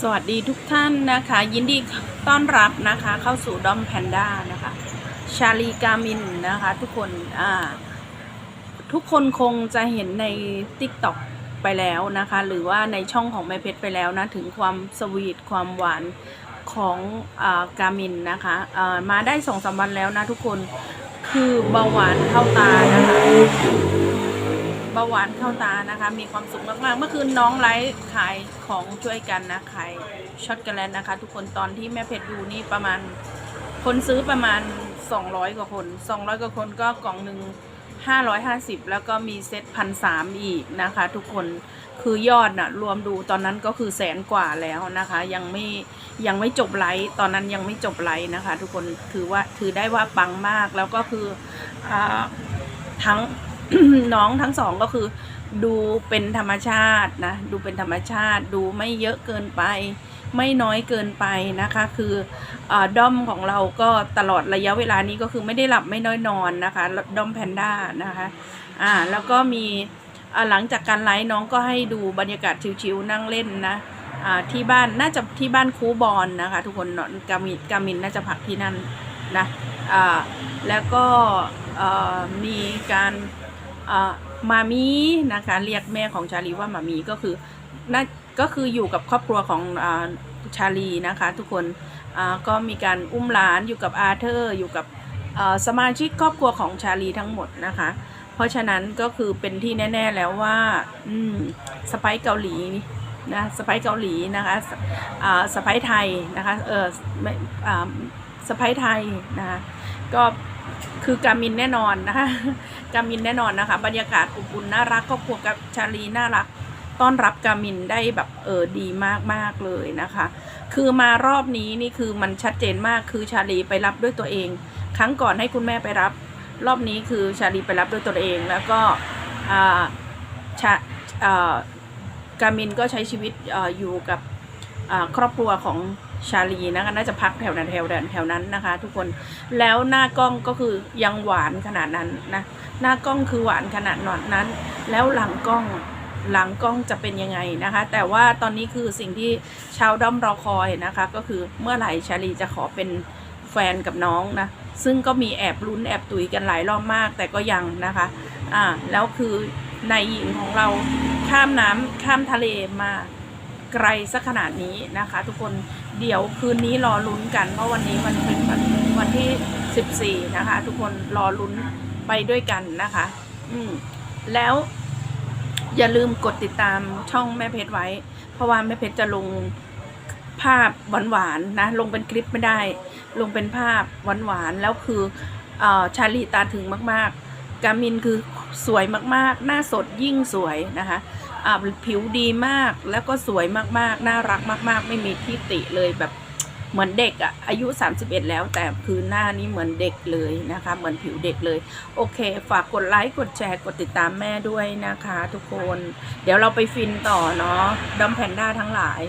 สวัสดีทุกท่านนะคะ ยินดีต้อนรับนะคะ เข้าสู่ดอมแพนด้านะคะ ชาลีกามินนะคะ ทุกคนอ่าทุกคนคงจะเห็นใน t ิ k t o k ไปแล้วนะคะ หรือว่าในช่องของแม่เพชรไปแล้วนะ ถึงความสวีทความหวานของอากามินนะคะอ่ามาได้สองสามวันแล้วนะทุกคนคือเบาหวานเข้าตานะคะ บาหวานเข้าตานะคะ มีความสุขมากๆ เมื่อคืนน้องไลฟ์ขายของช่วยกันนะขายช็อตกันแล้วนะคะ ทุกคนตอนที่แม่เพชรดูนี่ประมาณ คนซื้อประมาณ 200 กว่าคน 200 กว่าคนก็กล่องหนึ่ง550 แล้วก็มีเซ็ตพันสามอีกนะคะ ทุกคนคือยอดน่ะรวมดูตอนนั้นก็คือแสนกว่าแล้วนะคะ ยังไม่ยังไม่จบไลฟ์ตอนนั้นยังไม่จบไลฟ์นะคะ ทุกคนถือว่าถือได้ว่าปังมากแล้วก็คืออทั้ง น้องทั้งสองก็คือ ดูเป็นธรรมชาตินะ ดูเป็นธรรมชาติ ดูไม่เยอะเกินไป ไม่น้อยเกินไปนะคะ คืออด้อมของเราก็ตลอดระยะเวลานี้ก็คือไม่ได้หลับไม่น้อยนอนนะคะ ด้อมแพนด้านะคะ อ่า แล้วก็มีหลังจากการไลฟ์น้องก็ให้ดูบรรยากาศชิวๆนั่งเล่นนะอ่าที่บ้านน่าจะที่บ้านคูบอลนะคะ ทุกคนกามินกามินน่าจะพักที่นั่นนะอ่าแล้วก็มีการ มามีนะคะเรียกแม่ของชาลีว่ามามีก็คือน่าก็คืออยู่กับครอบครัวของอชาลีนะคะ ทุกคนก็มีการอุ้มหลานอยู่กับอาเธอร์อยู่กับสมาชิกครอบครัวของชาลีทั้งหมดนะคะ เพราะฉะนั้นก็คือเป็นที่แน่ ๆแล้วว่าสไปซ์เกาหลีนะสไปซ์เกาหลีนะคะสไปซ์ไทยนะคะเออไม่สไปซ์ไทยนะคะก็คือกามินแน่นอนนะคะ กามินแน่นอนนะคะ บรรยากาศอบอุ่นน่ารักครอบครัวกับชาลีน่ารัก ต้อนรับกามินได้แบบเออดีมากๆเลยนะคะ คือมารอบนี้นี่คือมันชัดเจนมากคือชาลีไปรับด้วยตัวเอง ครั้งก่อนให้คุณแม่ไปรับ รอบนี้คือชาลีไปรับด้วยตัวเองแล้วก็อ่าชาอ่ากามินก็ใช้ชีวิตออยู่กับครอบครัวของ ชาลีนะคะน่าจะพักแถวนั้นแถวแถวนั้นนะคะ ทุกคนแล้วหน้ากล้องก็คือยังหวานขนาดนั้นนะหน้ากล้องคือหวานขนาดนั้น แล้วหลังกล้องหลังกล้องจะเป็นยังไงนะคะ แต่ว่าตอนนี้คือสิ่งที่ชาวด้อมรอคอยนะคะ ก็คือเมื่อไหร่ชาลีจะขอเป็นแฟนกับน้องนะซึ่งก็มีแอบลุ้นแอบตุยกันหลายรอบมาก แต่ก็ยังนะคะอ่าแล้วคือในหญิงของเราข้ามน้ำข้ามทะเลมา ไกลสักขนาดนี้นะคะ ทุกคนเดี๋ยวคืนนี้รอลุ้นกัน เพราะวันนี้มันเป็นวันวันที่ 14 นะคะ ทุกคนรอลุ้นไปด้วยกันนะคะ อืมแล้วอย่าลืมกดติดตามช่องแม่เพชรไว้ เพราะว่าแม่เพชรจะลงภาพหวานๆนะ ลงเป็นคลิปไม่ได้ ลงเป็นภาพหวานๆแล้วคือเออชาลีตาถึงมากๆ กามินคือสวยมากๆ หน้าสดยิ่งสวยนะคะ ผิวดีมากแล้วก็สวยมากๆ น่ารักมาก ๆ ไม่มีที่ติเลยแบบเหมือนเด็กอะอายุ 31 แล้วแต่คือหน้านี้เหมือนเด็กเลยนะคะ เหมือนผิวเด็กเลย โอเค ฝากกดไลค์กดแชร์กดติดตามแม่ด้วยนะคะ ทุกคน เดี๋ยวเราไปฟินต่อเนาะดอมแพนด้าทั้งหลาย